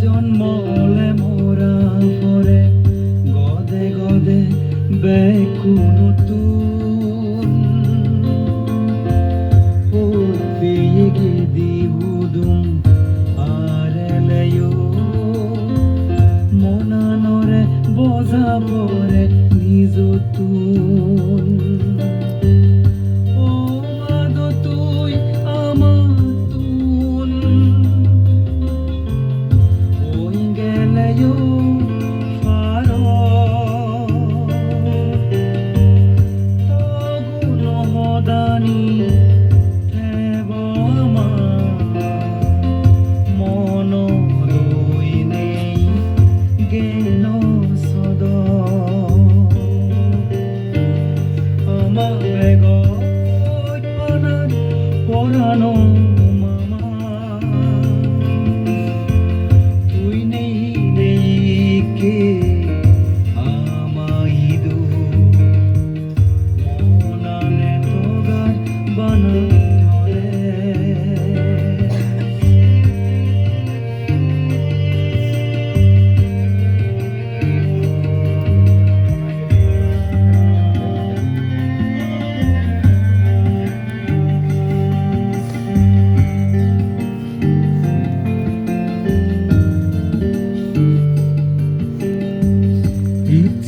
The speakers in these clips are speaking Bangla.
জন্মলে মোরা পরে গদে গদে বেকুনো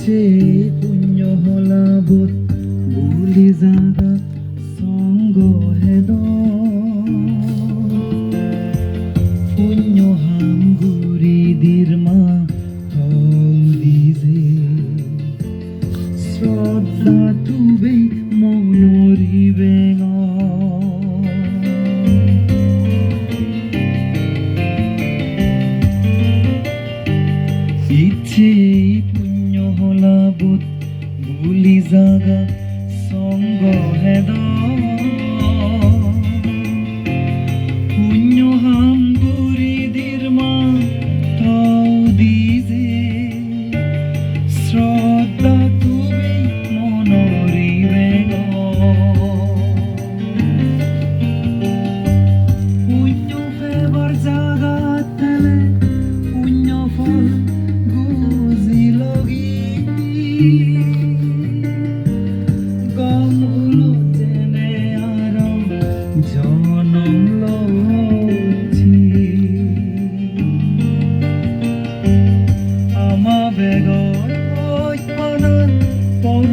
cheat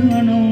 மனோ